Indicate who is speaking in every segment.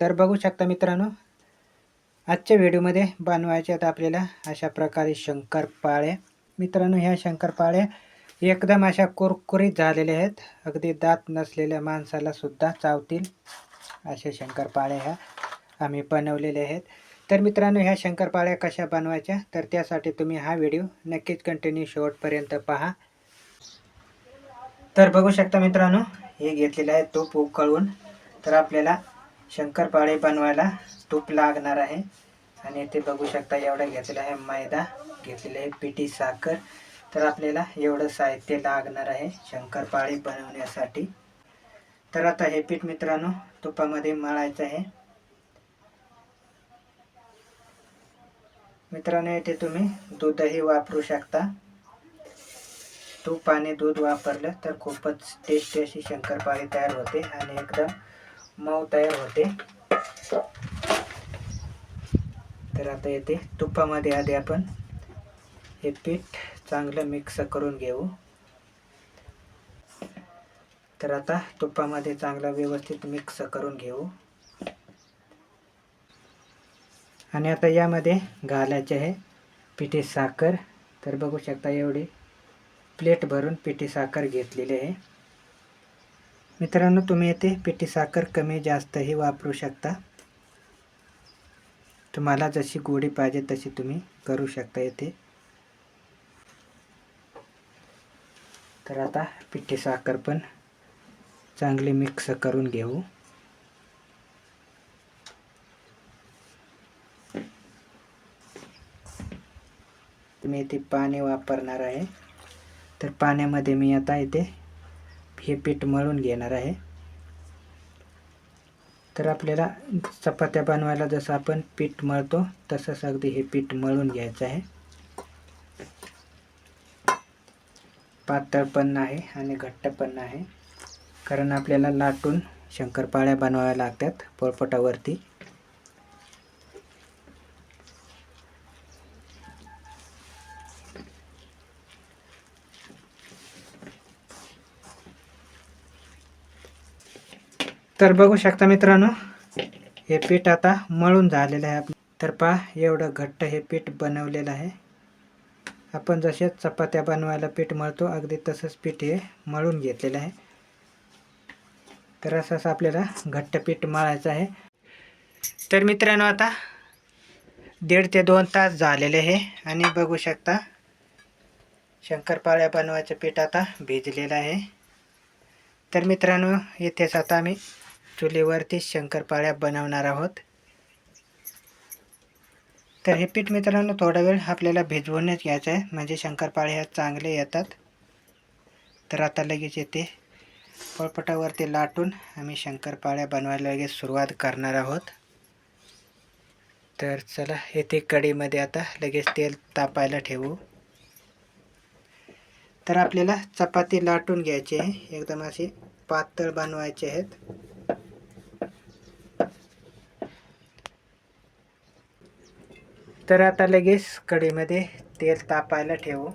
Speaker 1: तर बघू शकता मित्रांनो आजच्या व्हिडिओमध्ये बनवायचे आहेत आपल्याला अशा प्रकारे शंकरपाळ्या मित्रांनो ह्या शंकरपाळ्या एकदम अशा कुरकुरीत झालेल्या आहेत. अगदी दात नसलेल्या माणसाला सुद्धा चावतील अशा शंकरपाळ्या ह्या आम्ही बनवलेल्या आहेत. तर मित्रांनो ह्या शंकरपाळ्या कशा बनवायच्या? तर त्यासाठी तुम्ही हा व्हिडिओ नक्कीच कंटिन्यू शेवटपर्यंत पहा. तर बघू शकता मित्रांनो हे घेतलेलं आहे तूप उकळून. तर आपल्याला शंकरपाळे बनवायला तूप लागणार आहे. आणि इथे बघू शकता एवढं घेतलं आहे मैदा घेतलेलं आहे पिठी साखर. तर आपल्याला एवढं साहित्य लागणार आहे शंकरपाळे बनवण्यासाठी. तर आता हे पीठ मित्रांनो तुपामध्ये मळायचं आहे. मित्रांनो इथे तुम्ही दूधही वापरू शकता. तूप आणि दूध वापरलं तर खूपच टेस्टी अशी शंकरपाळी तयार होते आणि एकदम मऊ तयार होते. तर आता येते. तुपामध्ये आधी आपण हे पीठ चांगलं मिक्स करून घेऊ. तर आता तुपामध्ये चांगलं व्यवस्थित मिक्स करून घेऊ. आणि आता यामध्ये घालायचे आहे पिठी साखर. तर बघू शकता एवढी प्लेट भरून पिठी साखर घेतलेली आहे. मित्रांनो तुम्ही येथे पिठी साखर कमी जास्तही वापरू शकता. तुम्हाला जशी गोडी पाहिजे तशी तुम्ही करू शकता येथे. तर आता पिठी साखर पण चांगली मिक्स करून घेऊ. मी इथे पाणी वापरणार आहे. तर पाण्यामध्ये मी आता इथे हे पीठ मळून घेणार आहे. तर आपल्याला चपात्या बनवायला जसं आपण पीठ मळतो तसंच अगदी हे पीठ मळून घ्यायचं आहे. पातळ पण आहे आणि घट्ट पण आहे. कारण आपल्याला लाटून शंकरपाळ्या बनवाव्या लागतात पोळपटावरती. तर बघू शकता मित्रांनो हे पीठ आता मळून झालेलं आहे. तर पहा एवढं घट्ट हे पीठ बनवलेलं आहे. आपण जसे चपात्या बनवायला पीठ मळतो अगदी तसंच पीठ हे मळून घेतलेलं आहे. तर असंच आपल्याला घट्ट पीठ मळायचं आहे. तर मित्रांनो आता दीड ते दोन तास झालेले आहे आणि बघू शकता शंकरपाळ्या बनवायचं पीठ आता भिजलेलं आहे. तर मित्रांनो इथेच आता आम्ही चुलीवरती शंकरपाळ्या बनवणार आहोत. तर हे पीठ मित्रांनो थोडा वेळ आपल्याला भिजवूनच घ्यायचं आहे. म्हणजे शंकरपाळे ह्या चांगले येतात. तर आता लगेच येते. पळपटावरती लाटून आम्ही शंकरपाळ्या बनवायला लगेच सुरुवात करणार आहोत. तर चला येथे कढीमध्ये आता. लगेच तेल तापायला ठेवू. तर आपल्याला चपाती लाटून घ्यायची आहे. एकदम अशी पातळ बनवायचे आहेत. तर आता लगेच कढीमध्ये तेल तापायला ठेवू.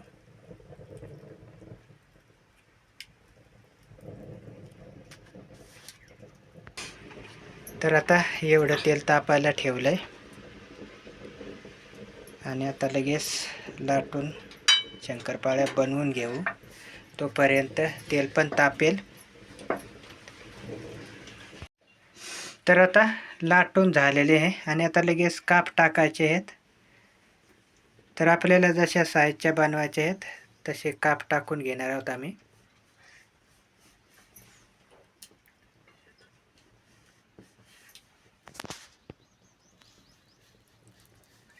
Speaker 1: तर आता एवढं तेल तापायला ठेवलं आहे आणि आता लगेच लाटून शंकरपाळ्या बनवून घेऊ. तोपर्यंत तेल पण तापेल. तर आता लाटून झालेले आहे. आणि आता लगेच काप टाकायचे आहेत. तर आपल्याला जशा साईजच्या बनवायच्या आहेत तसे काप टाकून घेणार आहोत आम्ही.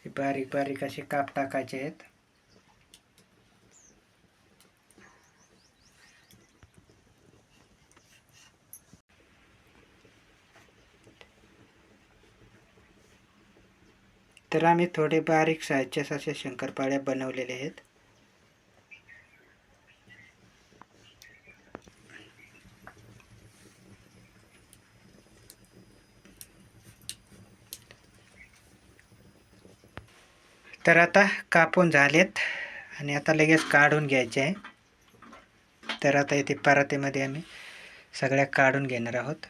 Speaker 1: बारीक बारीक असे काप टाकायचे आहेत. तर आम्ही थोडे बारीक साईजच्याच अशा शंकरपाळ्या बनवलेल्या आहेत. तर आता कापून झालेत आणि आता लगेच काढून घ्यायचे आहे. तर आता इथे परातीमध्ये आम्ही सगळ्या काढून घेणार आहोत.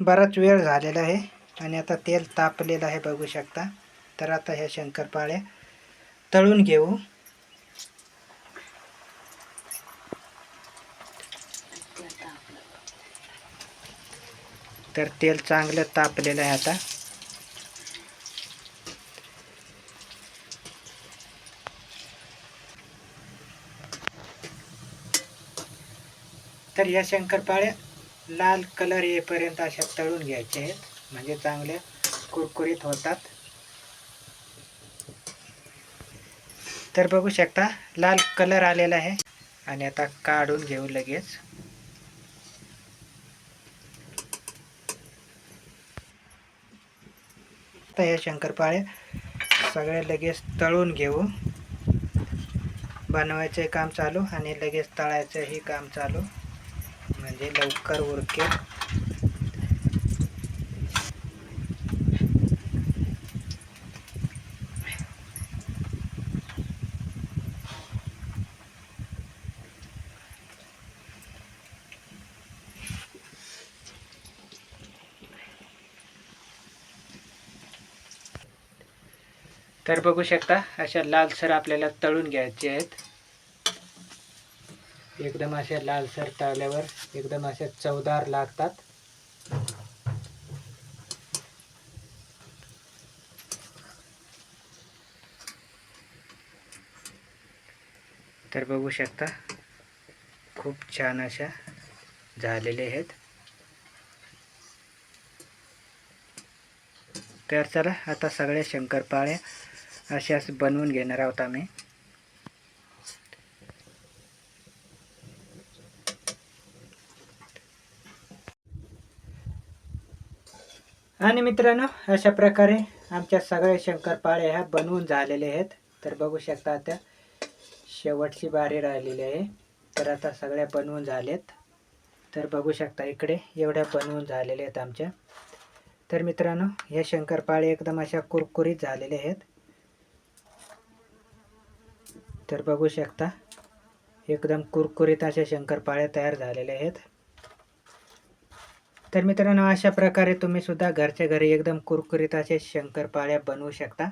Speaker 1: बराच वेळ झालेला आहे आणि आता तेल तापलेलं आहे बघू शकता. तर आता ह्या शंकरपाळ्या तळून घेऊ. तर तेल चांगलं तापलेलं आहे आता. तर या शंकरपाळ्या लाल कलर येईपर्यंत अशा तळून घ्यायचे आहेत. म्हणजे चांगल्या कुरकुरीत होतात. तर बघू शकता लाल कलर आलेला आहे. आणि आता काढून घेऊ लगेच. आता या शंकरपाळे सगळे लगेच तळून घेऊ. बनवायचे काम चालू आणि लगेच तळायचंही काम चालू. म्हणजे लवकर उरकेल तर बघू शकता अशा लालसर आपल्याला तळून घ्यायचे आहेत. एकदम अशा लालसर तळल्यावर एकदम अशा चवदार लागतात. तर बघू शकता खूप छान अशा झालेले आहेत. तर चला आता सगळ्या शंकरपाळ्या अशाच बनवून घेणार आहोत आम्ही. आणि मित्रांनो अशा प्रकारे आमच्या सगळ्या शंकरपाळ्या ह्या बनवून झालेल्या आहेत. तर बघू शकता आता शेवटची बारी राहिलेली आहे. तर आता सगळ्या बनवून झाल्यात तर बघू शकता इकडे एवढ्या बनवून झालेल्या आहेत आमच्या. तर मित्रांनो हे शंकरपाळे एकदम अशा कुरकुरीत झालेल्या आहेत. तर बघू शकता एकदम कुरकुरीत अशा शंकरपाळ्या तयार झालेल्या आहेत. तर मित्रांनो अशा प्रकारे तुम्ही सुद्धा घरच्या घरी एकदम कुरकुरीत असे शंकरपाळ्या बनवू शकता.